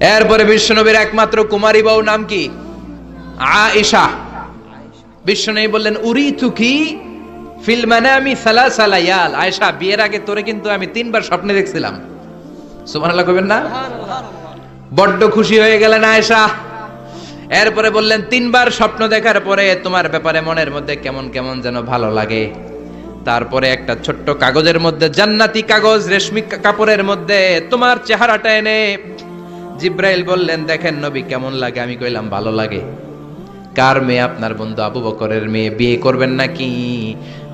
এরপরে বিশ্বনবীর একমাত্র কুমারী বউ নাম কি? আয়েশা। বিশ্বনবী বললেন উরি তুকি ফিল মানামি সালাসা লায়াল। আয়েশা, বিয়ের আগে তোরে কিন্তু আমি তিনবার স্বপ্নে দেখছিলাম। সুবহানাল্লাহ কইবেন না? বড্ড খুশি হয়ে গেলেন আয়েশা। এরপরে বললেন, তিনবার স্বপ্ন দেখার পরে তোমার ব্যাপারে মনের মধ্যে কেমন কেমন যেন ভালো লাগে। তারপরে একটা ছোট্ট কাগজের মধ্যে, জান্নাতি কাগজ, রেশমি কাপড়ের মধ্যে তোমার চেহারাটা এনে জিব্রাইল বললেন দেখেন নবী কেমন লাগে? আমি কইলাম ভালো লাগে। কার মেয়ে? আপনার বন্ধু আবু বকরের মেয়ে। বিয়ে করবেন নাকি?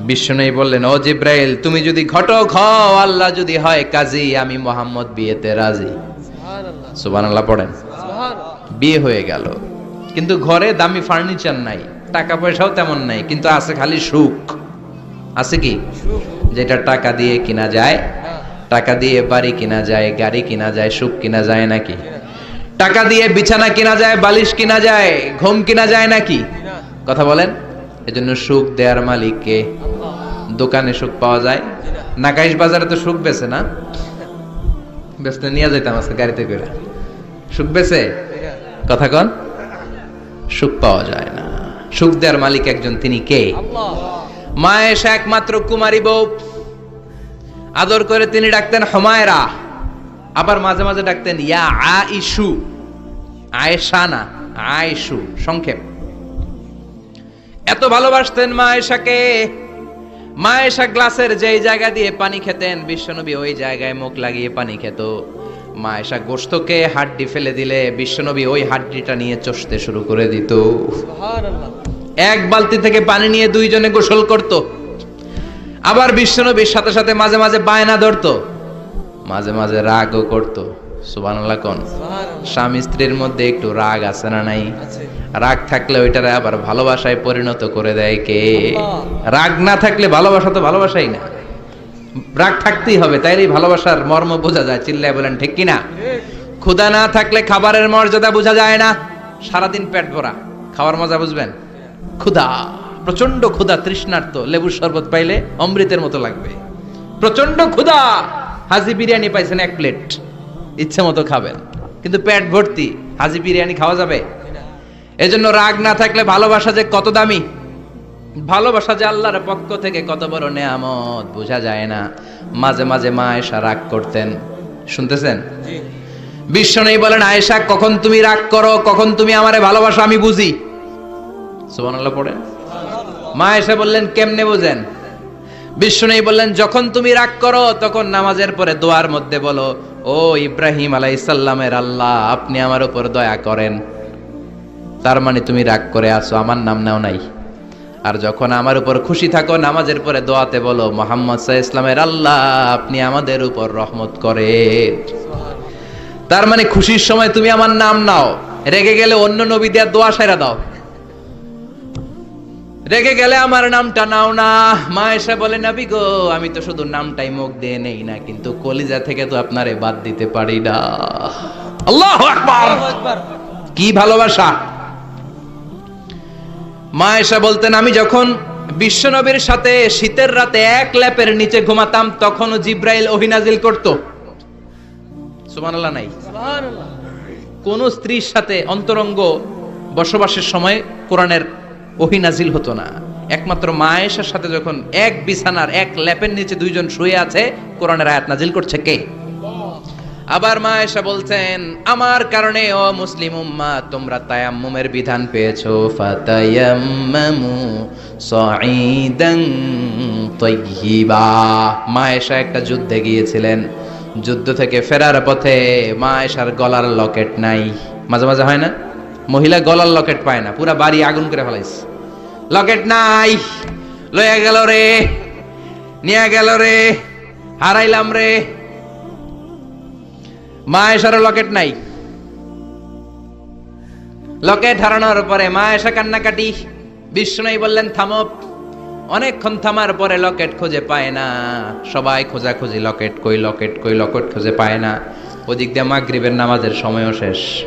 বিষ্ণু বললেন ও জিব্রাইল তুমি যদি ঘটক হও আল্লাহ যদি হয় কাজী আমি মোহাম্মদ বিয়েতে রাজি। সুবহানাল্লাহ। পড়েন। বিয়ে হয়ে গেল। কিন্তু ঘরে দামি ফার্নিচার নাই টাকা পয়সাও তেমন নাই কিন্তু আছে খালি সুখ। আছে কি? যেটা টাকা দিয়ে কিনা যায় টাকা দিয়ে বাড়ি কিনা যায় গাড়ি কিনা যায় সুখ কিনা যায় নাকি? টাকা দিয়ে বিছানা কিনা যায়, বালিশ কিনা যায়, ঘুম কিনা যায় নাকি? কথা বলেন, এজন্য সুখ দেয়ার মালিককে দোকানে সুখ পাওয়া যায়। নাকাইশ বাজারে তো সুখ বেছে না? বেচতে নিয়ে যাইতাম আজকে গাড়িতে করে। সুখ বেছে? কথা কন, সুখ পাওয়া যায় না। সুখ দেওয়ার মালিক একজন, তিনি কে? মা এসে একমাত্র কুমারী বউ। আদর করে তিনি ডাকতেন হমায়রা। আবার মাঝে মাঝে ডাকতেন ইয়া আইসু আয়েশা না আয়েশু সংক্ষেপ। এত ভালোবাসতেন মা এশাকে মা এশা গ্লাসের যেই জায়গা দিয়ে পানি খেতেন বিশ্বনবী ওই জায়গায় মুখ লাগিয়ে পানি খেত। মা এশা গোস্তকে হাড্ডি ফেলে দিলে বিশ্বনবী ওই হাড্ডিটা নিয়ে চষতে শুরু করে দিত। এক বালতি থেকে পানি নিয়ে দুইজনে গোসল করত। আবার বিশ্বনবীর সাথে সাথে মাঝে মাঝে বায়না ধরতো। মাঝে মাঝে রাগও করত। সুবহানাল্লাহ কোন। স্বামী স্ত্রীর মধ্যে একটু রাগ আছে না নাই? রাগ থাকলে ওইটারে আবার ভালোবাসায় পরিণত করে দেয় কে? রাগ না থাকলে ভালোবাসা তো ভালোবাসাই না। রাগ থাকতেই হবে তাইলেই ভালোবাসার মর্ম বোঝা যায় চিল্লায় বলেন ঠিক কিনা? ক্ষুধা না থাকলে খাবারের মর্যাদা বোঝা যায় না। সারাদিন পেট ভরা খাওয়ার মজা বুঝবেন? ক্ষুধা প্রচণ্ড ক্ষুধা তৃষ্ণার্ত লেবুর শরবত পাইলে অমৃতের মতো লাগবে। প্রচণ্ড ক্ষুধা! হাজি বিরিয়ানি পাইছেন এক প্লেট ইচ্ছে মতো খাবেন। কিন্তু পেট ভর্তি হাজি বিরিয়ানি খাওয়া যাবে। এজন্য রাগ না থাকলে ভালোবাসা যে কত দামি? ভালোবাসা যে আল্লাহর পক্ষ থেকে কত বড় নেয়ামত বোঝা যায় না। মাঝে মাঝে মা এসা রাগ করতেন। শুনতেছেন? বিশ্ব নেই বলেন আয়েশা কখন তুমি রাগ করো কখন তুমি আমারে ভালোবাসো আমি বুঝি। সুবহানাল্লাহ পড়ে মা এসে বললেন কেমনে বুঝেন? বিশ্ব নেই বললেন যখন তুমি রাগ করো তখন নামাজের পরে দোয়ার মধ্যে বলো ও ইব্রাহিম আলাইসাল্লামের আল্লাহ, আপনি আমার উপর দয়া করেন। তার মানে তুমি রাগ করে আসো আমার নাম নাও নাই। আর যখন আমার উপর খুশি থাকো, নামাজের পরে দোয়াতে বলো, মোহাম্মদ সাহা ইসলামের আল্লাহ, আপনি আমাদের উপর রহমত করে তার মানে খুশির সময় তুমি আমার নাম নাও। রেগে গেলে অন্য নবী দেওয়ার দোয়া সেরা দাও। রেগে গেলে আমার নামটা নাও না। মা এসে বলে নাবি গো আমি তো শুধু নামটাই মুখ দিয়ে নেই না কিন্তু কলিজা থেকে তো আপনারে বাদ দিতে পারি না। আল্লাহ আকবার। কি ভালোবাসা। মা এসে বলতেন আমি যখন বিশ্বনবীর সাথে শীতের রাতে এক ল্যাপের নিচে ঘুমাতাম তখনও জিব্রাইল অহিনাজিল করত। সুবহানাল্লাহ নাই। কোন স্ত্রীর সাথে অন্তরঙ্গ বসবাসের সময় কোরআনের অহিনাজিল হতো না। একমাত্র মায়েশার সাথে যখন এক বিছানার এক ল্যাপের নিচে দুইজন শুয়ে আছে, কোরআনের আয়াত নাজিল করছে কে? আবার মা এসে বলছেন, আমার কারণে ও মুসলিম উম্মা, তোমরা তায়াম্মুমের বিধান পেয়েছ। ফাতায়াম্মামু সাঈদান তাইয়্যিবা মা এসা একটা যুদ্ধে গিয়েছিলেন। যুদ্ধ থেকে ফেরার পথে মা এসার গলার লকেট নাই। মাঝে মাঝে হয় না? মহিলা গলার লকেট পায় না, পুরা বাড়ি আগুন করে ফেলাইছে। লকেট নাই। লইয়া গেল রে, নিয়ে গেল রে, হারাইলাম রে। মা লকেট নাই। লকেট হারানোর পরে মা এসা কান্নাকাটি বিষ্ণু বললেন, থামো। অনেকক্ষণ থামার পরে লকেট খুঁজে পায় না। সবাই খোঁজাখুঁজি, লকেট কই লকেট কই, লকেট খুঁজে পায় না। ওদিক দিয়ে মাগরিবের নামাজের সময়ও শেষ।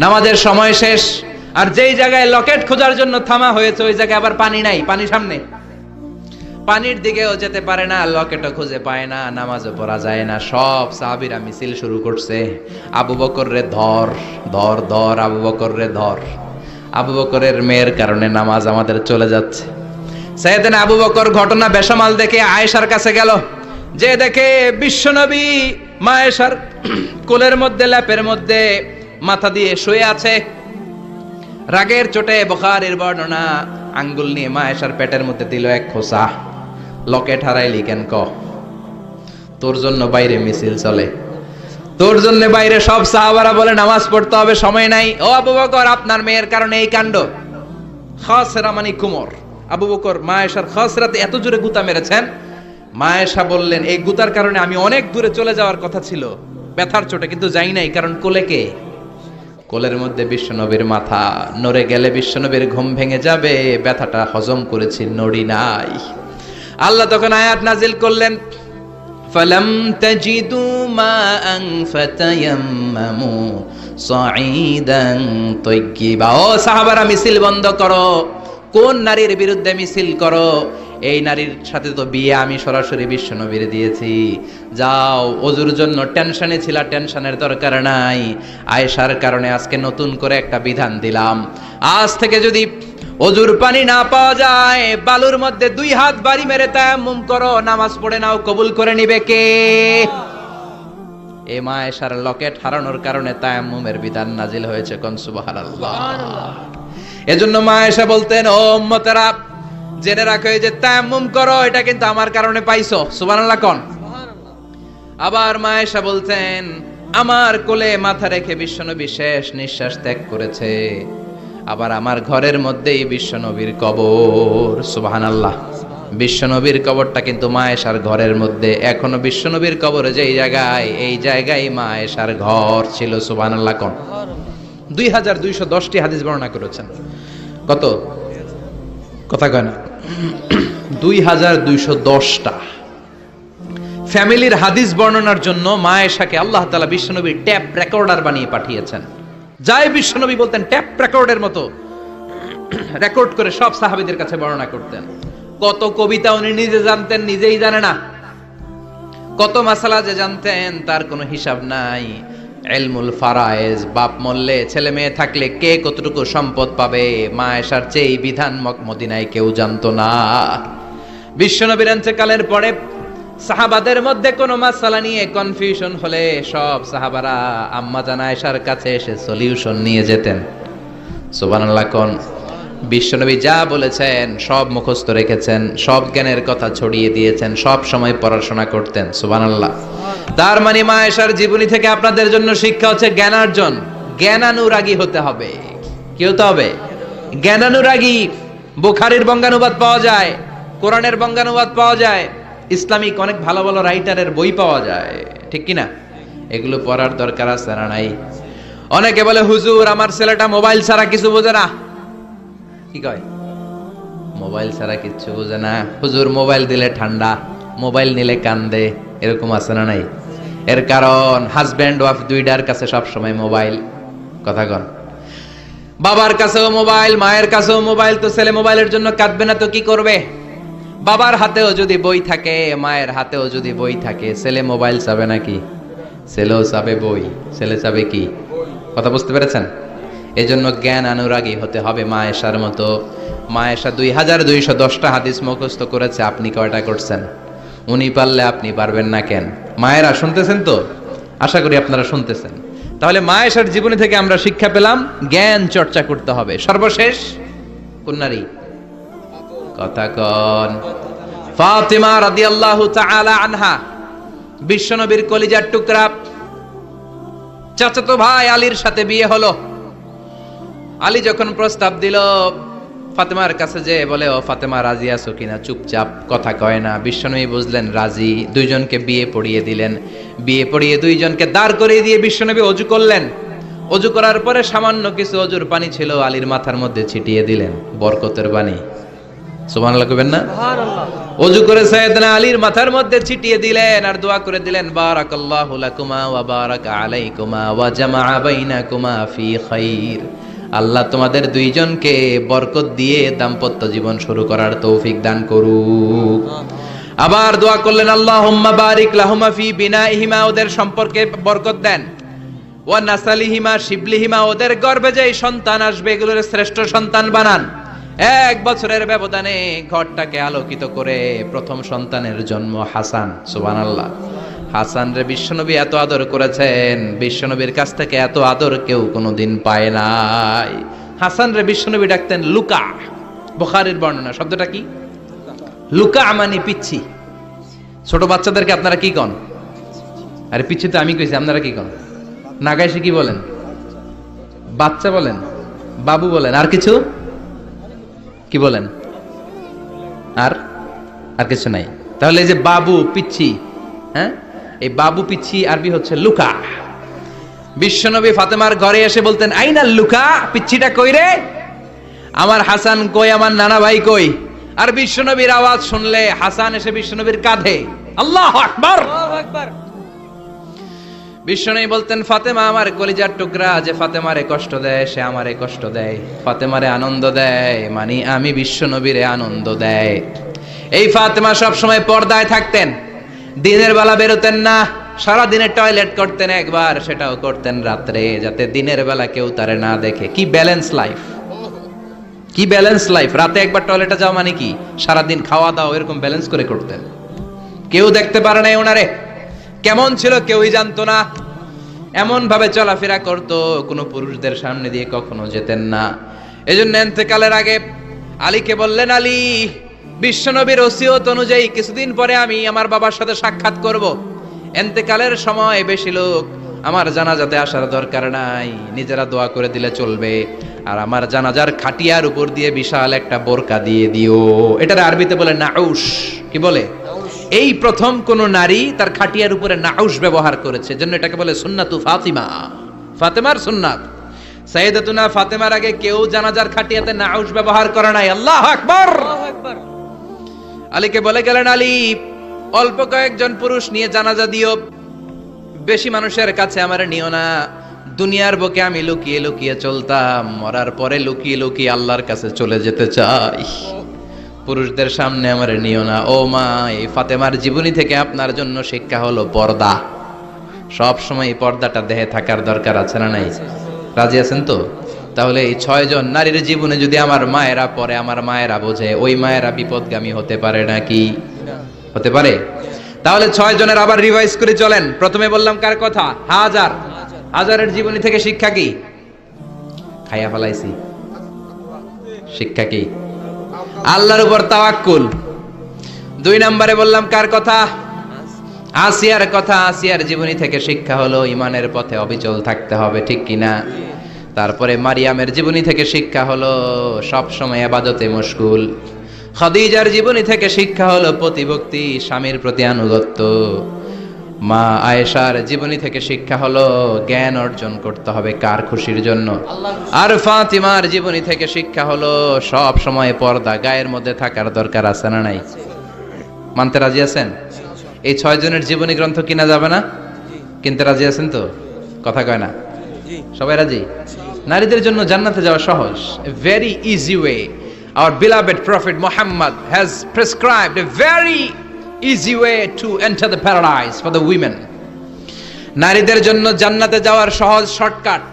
নামাজের সময় শেষ। আর যেই জায়গায় লকেট খোঁজার জন্য থামা হয়েছে, ওই জায়গায় আবার পানি নাই, পানি সামনে। পানির দিকেও যেতে পারে না, লকেটও খুঁজে পায় না, নামাজও পড়া যায় না। সব সাহাবিরা মিছিল শুরু করছে। আবু বকর রে ধর ধর ধর, আবু বকর রে ধর। আবু বকরের মেয়ের কারণে নামাজ আমাদের চলে যাচ্ছে। সেদিন আবু বকর ঘটনা বেসামাল দেখে আয়েশার কাছে গেল। যে দেখে বিশ্বনবী মায়েশার কোলের মধ্যে, ল্যাপের মধ্যে মাথা দিয়ে শুয়ে আছে। রাগের চোটে বখারের বর্ণনা, আঙ্গুল নিয়ে মায়েশার পেটের মধ্যে দিল এক খোসা। লকেট হারাইলি কেন ক, তোর জন্য বাইরে মিছিল চলে। তোর জন্য বাইরে সব সাহাবারা বলে নামাজ পড়তে হবে, সময় নাই। ও আবু বকর, আপনার মেয়ের কারণে এই কাণ্ড। খাসরা মানে কুমর। আবু বকর, মায়েশার খাসরাতে এত জোরে গুতা মেরেছেন। মায়েশা বললেন, এই গুতার কারণে আমি অনেক দূরে চলে যাওয়ার কথা ছিল। ব্যথার চোটে কিন্তু যাই নাই, কারণ কোলে কে? কোলের মধ্যে বিশ্বনবীর মাথা নড়ে গেলে বিশ্বনবীর ঘুম ভেঙে যাবে ব্যথাটা হজম করেছি নড়ি নাই আল্লাহ তখন আয়াত নাজিল করলেন فلم تجدوا ماء فتيمموا صعيدا طيبا ও সাহাবারা মিছিল বন্ধ করো কোন নারীর বিরুদ্ধে মিছিল করো এই নারীর সাথে তো বিয়ে আমি সরাসরি বিশ্বনবীর দিয়েছি। যাও অজুর জন্য টেনশনে ছিল টেনশনের দরকার নাই। আয়েশার কারণে আজকে নতুন করে একটা বিধান দিলাম। আজ থেকে যদি অজুর পানি না পাওয়া যায় বালুর মধ্যে দুই হাত বাড়ি মেরে তায়াম্মুম করো নামাজ পড়ে নাও কবুল করে নিবে কে? এ মায়েশার লকেট হারানোর কারণে তায়াম্মুমের বিধান নাজিল হয়েছে কোন? সুবহানাল্লাহ। এজন্য মায়েশা বলতেন ও উম্মতেরা জেনে রাখো যে তায়াম্মুম করো, এটা কিন্তু আমার কারণে পাইছো, সুবহানাল্লাহ কোন। আবার মায়েশা বলতেন আমার কোলে মাথা রেখে বিশ্বনবী শেষ নিঃশ্বাস ত্যাগ করেছে। আবার আমার ঘরের মধ্যেই বিশ্বনবীর কবর। সুবহানাল্লাহ। বিশ্বনবীর কবরটা কিন্তু মায়েশার ঘরের মধ্যে। এখনও বিশ্বনবীর কবর যেই জায়গায়, এই জায়গায় মায়েশার ঘর ছিল, সুবহানাল্লাহ কোন। দুই হাজার দুইশো দশটি হাদিস বর্ণনা করেছেন। কত? কথা কয় না। দুই ফ্যামিলির হাদিস বর্ণনার জন্য মায়েশাকে আল্লাহ তালা বিশ্বনবী ট্যাপ রেকর্ডার বানিয়ে পাঠিয়েছেন। যাই বিশ্বনবী বলতেন, ট্যাপ রেকর্ডের মতো রেকর্ড করে সব সাহাবিদের কাছে বর্ণনা করতেন। কত কবিতা উনি নিজে জানতেন, নিজেই জানে না। কত মাসালা যে জানতেন, তার কোনো হিসাব নাই। এলমুল ফারায়েজ, বাপ মরলে ছেলে মেয়ে থাকলে কে কতটুকু সম্পদ পাবে? মা এসার চেয়ে বিধান মদিনায় কেউ জানতো না। বিশ্বনবীর কালের পরে সাহাবাদের মধ্যে কোনো মাসালা নিয়ে কনফিউশন হলে সব সাহাবারা আম্মা জানা এসার কাছে এসে সলিউশন নিয়ে যেতেন। সুবান কোন বিশ্বনবী যা বলেছেন, সব মুখস্থ রেখেছেন, সব জ্ঞানের কথা ছড়িয়ে দিয়েছেন, সব সময় পড়াশোনা করতেন, সুবহানাল্লাহ। তার মানে মা এসার জীবনী থেকে আপনাদের জন্য শিক্ষা হচ্ছে জ্ঞানার্জন, জ্ঞানানুরাগী হতে হবে। কি হতে হবে? জ্ঞানানুরাগী। বুখারির বঙ্গানুবাদ পাওয়া যায়, কোরআনের বঙ্গানুবাদ পাওয়া যায়, ইসলামিক অনেক ভালো ভালো রাইটারের বই পাওয়া যায়, ঠিক কি না এগুলো পড়ার দরকার আছে না নাই? অনেকে বলে, হুজুর, আমার ছেলেটা মোবাইল ছাড়া কিছু বোঝে না। কি কয়? মোবাইল ছাড়া কিচ্ছু বোঝে না। হুজুর, মোবাইল দিলে ঠান্ডা, মোবাইল নিলে কান্দে, এরকম আছে না নাই? এর কারণ হাজব্যান্ড ওয়াইফ দুইটার কাছে সব সময় মোবাইল। কথা কন। বাবার কাছেও মোবাইল, মায়ের কাছেও মোবাইল, তো ছেলে মোবাইলের জন্য কাঁদবে না তো কি করবে? বাবার হাতেও যদি বই থাকে, মায়ের হাতেও যদি বই থাকে, ছেলে মোবাইল চাবে নাকি? ছেলেও চাবে বই। ছেলে চাবে কি? কথা বুঝতে পেরেছেন? এজন্য জ্ঞান অনুরাগী হতে হবে মা এসার মতো। মা এসা দুই হাজার দুইশো দশটা হাদিস মুখস্থ করেছে, আপনি কয়টা করছেন? উনি পারলে আপনি পারবেন না কেন? মায়েরা শুনতেছেন তো? আশা করি আপনারা শুনতেছেন। তাহলে মা এসার জীবনী থেকে আমরা শিক্ষা পেলাম, জ্ঞান চর্চা করতে হবে। সর্বশেষ কোন নারী কথা কন। ফাতিমা রাদিয়াল্লাহু তাআলা আনহা, বিশ্বনবীর কলিজার টুকরা। চাচাতো ভাই আলীর সাথে বিয়ে হলো। আলী যখন প্রস্তাব দিল ফাতেমার কাছে যে বলে ও ফাতেমা রাজি আছো কিনা? চুপচাপ কথা কয় না। বিশ্বনবী বুঝলেন রাজি। দুইজনকে বিয়ে পড়িয়ে দিলেন। বিয়ে পড়িয়ে দুইজনকে দাঁড় করিয়ে দিয়ে বিশ্বনবী অজু করলেন। অজু করার পরে সামান্য কিছু অজুর পানি ছিল আলীর মাথার মধ্যে ছিটিয়ে দিলেন বরকতের পানি সুবহানাল্লাহ কইবেন না? অজু করে সাইয়েদনা আলীর মাথার মধ্যে ছিটিয়ে দিলেন আর দোয়া করে দিলেন বারাকাল্লাহু লাকুমা ওয়া বারাকা আলাইকুমা ওয়া জামাআ বাইনাকুমা ফি খাইর। আল্লাহ তোমাদের দুইজনকে বরকত দিয়ে দাম্পত্য জীবন শুরু করার তৌফিক দান করুক। আবার দোয়া করলেন আল্লাহ বারিক লাহুমা ফি বিনাইহিমা ওদের সম্পর্কে বরকত দেন। ও নাসালিহিমা শিবলিহিমা ওদের গর্ভে যে সন্তান আসবে, এগুলোর শ্রেষ্ঠ সন্তান বানান। এক বছরের ব্যবধানে ঘরটাকে আলোকিত করে প্রথম সন্তানের জন্ম হাসান, সুবহানাল্লাহ। হাসান রে বিশ্বনবী এত আদর করেছেন, বিশ্বনবীর কাছ থেকে এত আদর কেউ কোনোদিন পায় নাই। হাসান রে বিশ্বনবী ডাকতেন লুকা, বুখারীর বর্ণনা, শব্দটা কি? লুকা মানে পিচ্ছি। ছোট বাচ্চাদেরকে আপনারা কি কন? আরে পিচ্ছি তো আমি কইছি, আপনারা কি কন? নাগাইশে কি বলেন? বাচ্চা বলেন? বাবু বলেন? আর কিছু? কি বলেন? আর? আর কিছু নাই। তাহলে এই যে বাবু, পিচ্ছি হ্যাঁ? এই বাবু পিচ্ছি আরবি হচ্ছে লুকা। বিশ্বনবী ফাতেমার ঘরে এসে বলতেন আইনা লুকা পিচ্ছিটা কই রে? আমার হাসান কই আমার নানা ভাই কই? আর বিশ্বনবীর আওয়াজ শুনলে হাসান এসে বিশ্বনবীর কাঁধে আল্লাহ আকবার! বিশ্বনবী বলতেন ফাতেমা আমার কলিজার টুকরা যে ফাতেমারে কষ্ট দেয় সে আমারে কষ্ট দেয়। ফাতেমারে আনন্দ দেয় মানে আমি বিশ্বনবীরে আনন্দ দেয়। এই ফাতেমা সব সময় পর্দায় থাকতেন। দিনের বেলা বেরোতেন না সারা দিনে টয়লেট করতেন একবার, সেটাও করতেন রাত্রে, যাতে দিনের বেলা কেউ তারে না দেখে। কি ব্যালেন্স লাইফ কি ব্যালেন্স লাইফ রাতে একবার টয়লেটে যাওয়া মানে কি? সারাদিন খাওয়া দাওয়া এরকম ব্যালেন্স করে করতেন। কেউ দেখতে পারে নাই ওনারে। কেমন ছিল কেউই জানতো না। এমন ভাবে চলাফেরা করত, কোনো পুরুষদের সামনে দিয়ে কখনো যেতেন না। এজন্য এন্তেকালের আগে আলীকে বললেন, আলী বিশ্বনবীর ওসিয়ত অনুযায়ী কিছুদিন পরে আমি আমার বাবার সাথে সাক্ষাৎ করব। এন্তেকালের সময় বেশি লোক আমার জানাজাতে আসার দরকার নাই। নিজেরা দোয়া করে দিলে চলবে। আর আমার জানাজার খাটিয়ার উপর দিয়ে বিশাল একটা বোরকা দিয়ে দিও। এটার আরবিতে বলে নাউস কি বলে? এই প্রথম কোন নারী তার খাটিয়ার উপরে নাউস ব্যবহার করেছে। জন্য এটাকে বলে সুন্নাতু ফাতিমা। ফাতেমার সুন্নাত। সাইয়েদাতুনা ফাতেমার আগে কেউ জানাজার খাটিয়াতে নাউস ব্যবহার করে নাই। আল্লাহ আকবার! আলীকে বলে গেলেন, আলী, অল্প কয়েকজন পুরুষ নিয়ে জানাজা দিও। বেশি মানুষের কাছে আমার নিও না। দুনিয়ার বুকে আমি লুকিয়ে লুকিয়ে চলতাম। মরার পরে লুকিয়ে লুকিয়ে আল্লাহর কাছে চলে যেতে চাই। পুরুষদের সামনে আমার নিও না। ও মা, এই ফাতেমার জীবনী থেকে আপনার জন্য শিক্ষা হলো পর্দা। সব সময় পর্দাটা দেহে থাকার দরকার আছে না নাই? রাজি আছেন তো? তাহলে এই ছয়জন নারীর জীবনে যদি আমার মায়েরা পরে আমার মায়েরা বোঝে, ওই মায়েরা বিপদগামী হতে পারে নাকি? হতে পারে? তাহলে ছয় জনের আবার রিভাইজ করে চলেন। প্রথমে বললাম কার কথা? হাজার। হাজারের জীবনী থেকে শিক্ষা কি? খাইয়া ফেলাইছি। শিক্ষা কি? আল্লাহর উপর তাওয়াক্কুল। দুই নম্বরে বললাম কার কথা? আসিয়ার কথা। আসিয়ার জীবনী থেকে শিক্ষা হলো, ইমানের পথে অবিচল থাকতে হবে, ঠিক কিনা? তারপরে মারিয়ামের জীবনী থেকে শিক্ষা হলো সব সময় আবাদতে মুশকুল। খাদিজার জীবনী থেকে শিক্ষা হলো প্রতিভক্তি স্বামীর প্রতি আনুগত্য। মা আয়েশার জীবনী থেকে শিক্ষা হলো জ্ঞান অর্জন করতে হবে কার খুশির জন্য। আর ফাতিমার জীবনী থেকে শিক্ষা হলো সব সময় পর্দা গায়ের মধ্যে থাকার দরকার আছে না নাই? মানতে রাজি আছেন? এই ছয় জনের জীবনী গ্রন্থ কিনা যাবে না? কিনতে রাজি আছেন তো? কথা কয় না? সবাই রাজি? নারীদের জন্য জান্নাতে যাওয়া সহজ। Very easy way our beloved prophet Muhammad has prescribe a very easy way to enter the paradise for the women নারীদের জন্য জান্নাতে যাওয়ার সহজ শর্টকাট।